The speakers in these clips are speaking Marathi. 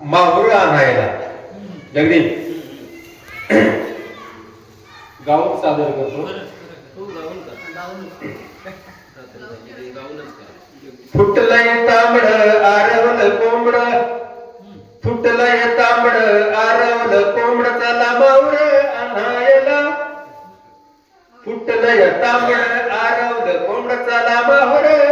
माहुर आणायला. जगदीप. गाऊन सादर करतो. हो फुटलंय तांबड आरवलं कोंबड. फुटलंय तांबड आरवलं कोंबड. चला मावर आणायला. फुटलंय तांबड आरवलं कोंबड. चला माहुर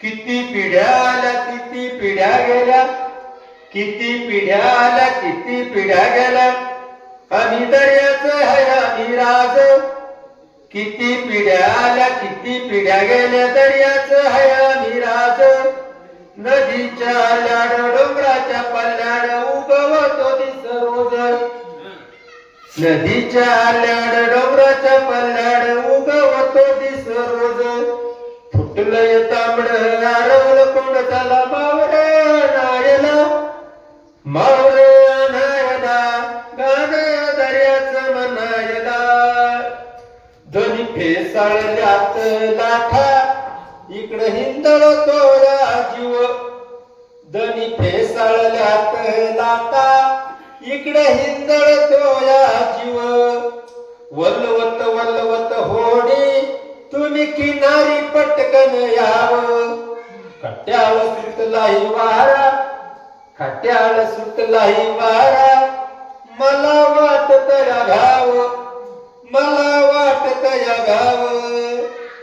किती पिढ्या आल्या किती पिढ्या गेल्या? किती पिढ्या आल्या किती पिढ्या गेल्या? आम्ही दर्याच आहे किती पिढ्या आल्या किती पिढ्या गेल्या? दर्याच आहे आम्ही नदीच्या लाड डोंगराच्या पल्ल्याड उगवतो दिस रोज. नदीच्या लाड डोंगराच्या पल्ल्याड उगवतो दिस रोज. फुटलंय तांबड मावर नायला गाण दर्याच म्हणायला. ध्वनी फेसाळल्यात लाथा इकडं हिंदळतो जीव. दनी फेसाळल्यात लाटा इकडं हिंदळतो या जीव. वल्लवत वल्लवत होडी तुम्ही किनारी पटकन याव. कट्याळ सुटलाही वारा खट्याळ सुटलाही वारा. मला वाटत या घाव मला वाटत या घाव.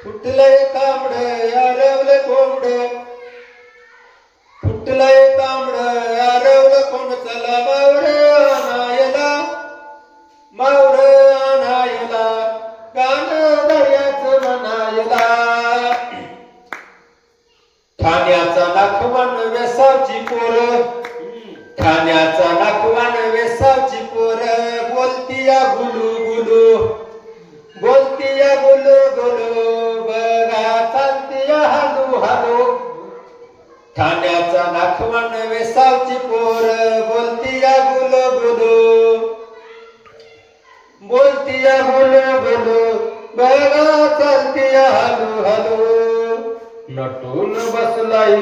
फुटलंय तांबड आरवलं कोंबड. फुटलंय तांबड आरवलं कोंड चला मावर आणायला मावर आणायला. गाण दर्याच म्हणायला. ठाण्याचा नाखवान वेसावची पोर. ठाण्याचा नाकवान वेसावची पोर. बोलतीया गुलू गुलू. बोलतीया गुलू गुलू. बघा चालतीया हालू हालू. ठाण्याचा नाखवण वेसावची पोर. बोलतीया गुलू गुलू. बोलतीया गुलू गुलू. बघा चालतीया हालू हालू. नटून बसलाई